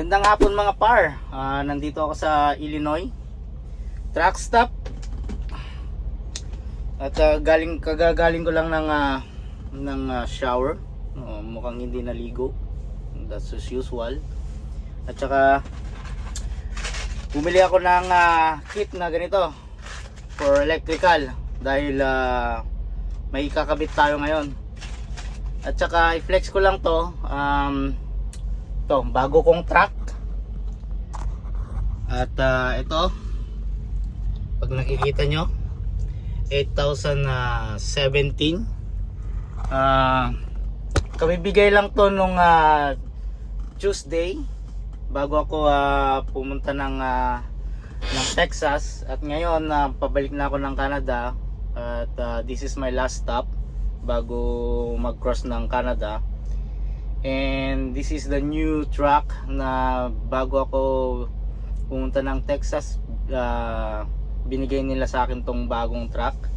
Magandang hapon mga par. Ah, nandito ako sa Illinois. Truck stop. At ah, galing kagagaling ko lang ng ah, ng ah, shower. Oh, mukhang hindi naligo. That's as usual. At saka bumili ako ng ah, kit na ganito for electrical dahil ah, may kakabit tayo ngayon. At saka i-flex ko lang to um, to bago kong truck. At ah, ito. Pag nakikita nyo 8017 ah kabibigay lang to nung ah, Tuesday. Bago ako ah, pumunta ng ah, ng Texas. At ngayon na pabalik na ako ng Canada. At ah, this is my last stop bago mag-cross ng Canada and this is the new truck na bago ako pumunta ng Texas ah, binigay nila sa akin tong bagong truck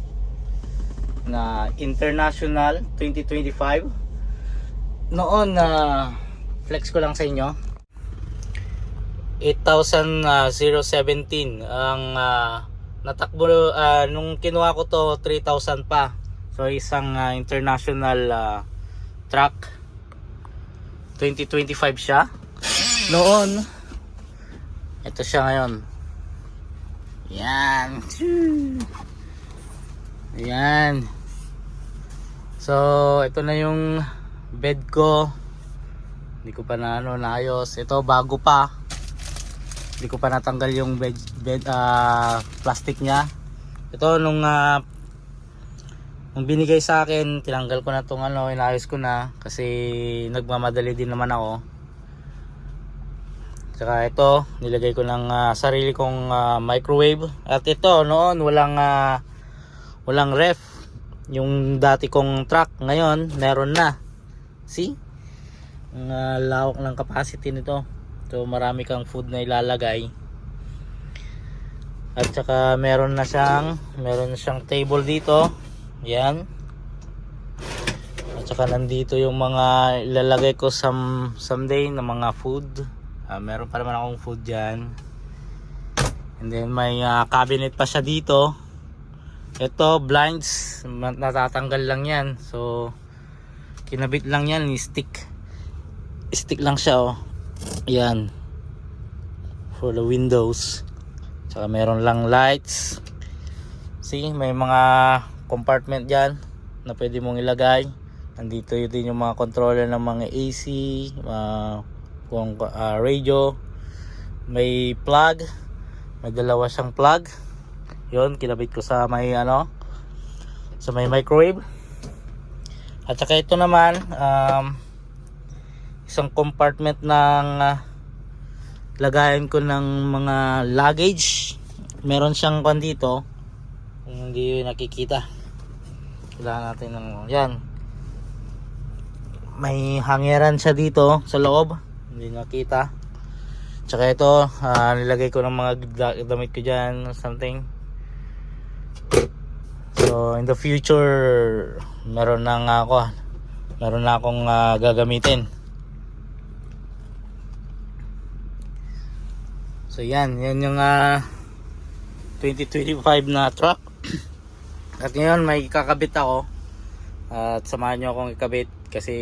na International 2025 noon na flex ko lang sa inyo. 8,017 ang ah, natakbo ah, nung kinuha ko to 3,000 pa. So isang ah, international ah, truck 2025 siya? Noon. Ito siya ngayon. Yan. Yan. So ito na yung bed ko. Hindi ko pa na ano naayos. Ito bago pa. Hindi ko pa natanggal yung bed, bed ah, plastic niya. Ito nung ah, nung binigay sa akin tinanggal ko na tong ano inayos ko na kasi nagmamadali din naman ako Tsaka ito, nilagay ko ng ah, sarili kong ah, microwave. At ito, noon walang ah, walang ref. Yung dati kong truck ngayon, meron na. See? Ang ah, lawak ng capacity nito. So marami kang food na ilalagay. At saka meron na siyang meron na siyang table dito. Yan. At saka nandito yung mga ilalagay ko some someday na mga food. Ah, meron pa naman akong food dyan. And then may ah, cabinet pa siya dito. Ito blinds natatanggal lang yan. So kinabit lang yan stick. Stick lang siya oh. Yan. For the windows. Tsaka meron lang lights. See, may mga compartment dyan na pwede mong ilagay. Nandito yun din yung mga controller ng mga AC, mga kung ah, radio. May plug. May dalawa siyang plug. Yun kinabit ko sa may ano sa may microwave. At saka ito naman um, isang compartment ng ah, lagayan ko ng mga luggage. Meron siyang kwan dito kung hindi nakikita. Kailangan natin ng yan. May hangeran siya dito sa loob. Hindi nakita. Tsaka ito ah, nilagay ko ng mga da- damit ko dyan something. So in the future meron na nga ako meron na akong ah, gagamitin. So yan. Yan yung ah, 2025 na truck at ngayon may kakabit ako. At samahan nyo akong ikabit kasi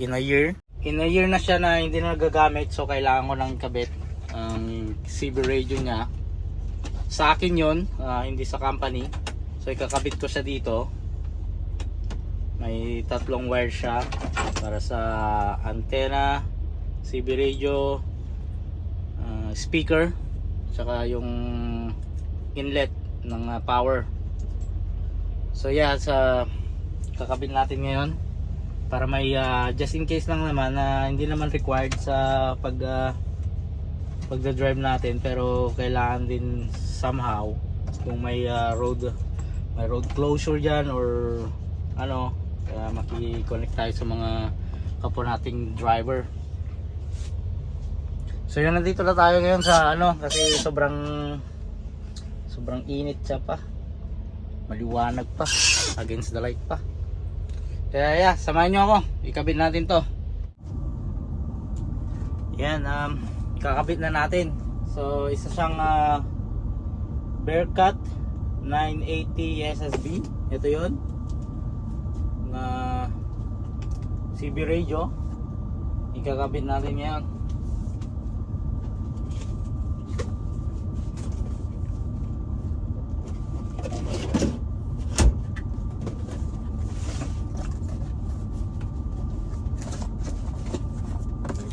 in a year. In a year na siya na hindi na nagagamit so kailangan ko ng kabit ang CB radio niya. Sa akin yon hindi sa company. So ikakabit ko siya dito. May tatlong wire siya para sa antenna CB radio ah, speaker tsaka yung inlet ng ah, power so yeah sa kakabit natin ngayon. Para may ah, just in case lang naman na hindi naman required sa pag uh, pagda-drive natin pero kailangan din somehow kung may ah, road may road closure diyan or ano kaya maki-connect tayo sa mga kapwa nating driver. So yun nandito na tayo ngayon sa ano kasi sobrang sobrang init siya pa maliwanag pa against the light pa kaya yeah, samahan nyo ako. Ikabit natin to. Yan, um, kakabit na natin. So, isa siyang ah, Bearcat 980 SSB. Ito yon na CB radio. Ikakabit natin ngayon.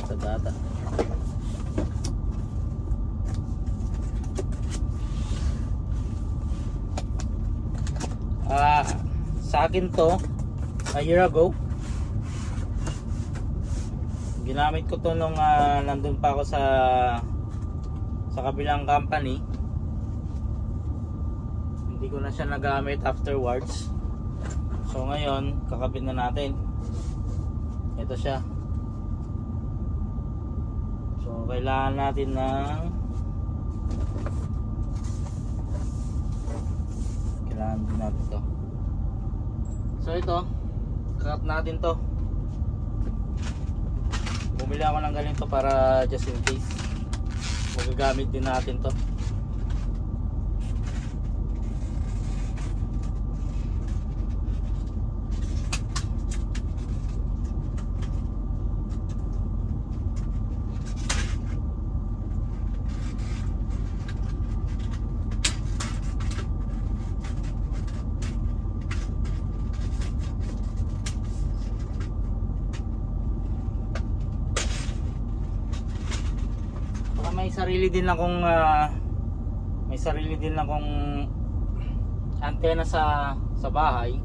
Sa data. Ah, sa akin to a year ago. Ginamit ko to nung ah, nandun pa ako sa sa kabilang company. Hindi ko na siya nagamit afterwards. So ngayon, kakabit na natin. Ito siya. So kailangan natin ng kailangan din natin to. So ito, kakat natin to. Bumili ako ng ganito para just in case. Magagamit din natin to. Sarili din akong ah, may sarili din akong antena sa sa bahay.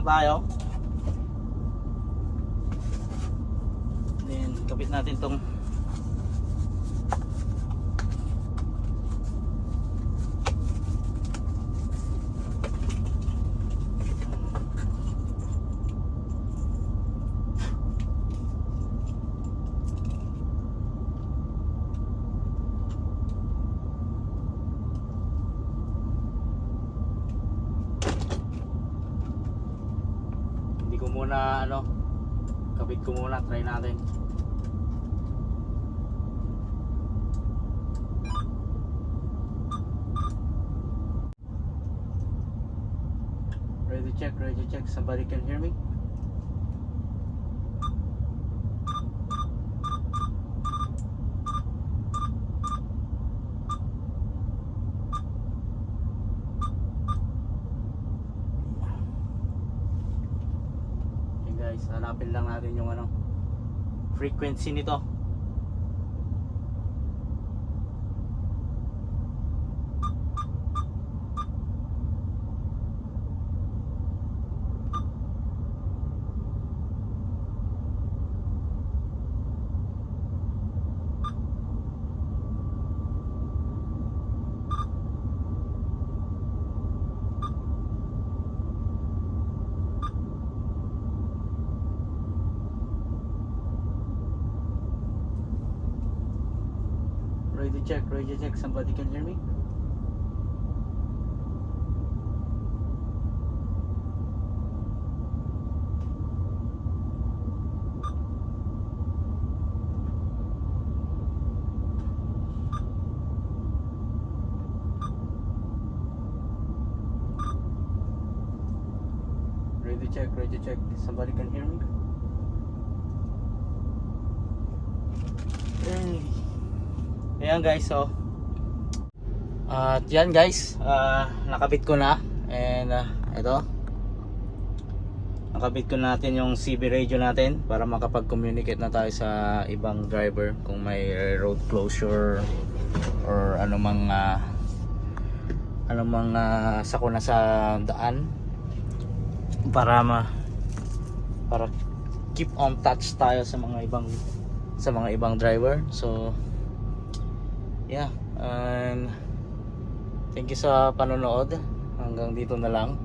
Lang tayo. Then kapit natin tong muna ano kabit ko muna try natin. Ready check, ready check. Somebody can hear me? Guys, hanapin lang natin yung ano frequency nito. Check, ready to check. Somebody can hear me? Ready check, ready check. Somebody can hear me? Ayan guys, so. At yan guys, ah, nakabit ko na. And ah, ito nakabit ko natin yung CB radio natin para makapag-communicate na tayo sa ibang driver kung may road closure or anumang uh, anumang uh, sakuna sa daan para ma para keep on touch tayo sa mga ibang sa mga ibang driver. So yeah and thank you sa panonood. Hanggang dito na lang.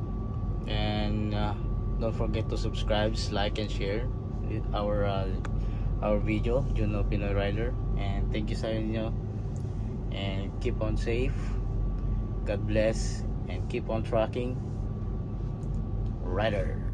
And uh, don't forget to subscribe like and share our uh, our video Juno Pinoy Rider. And thank you sa inyo. And keep on safe. God bless. And keep on tracking. Rider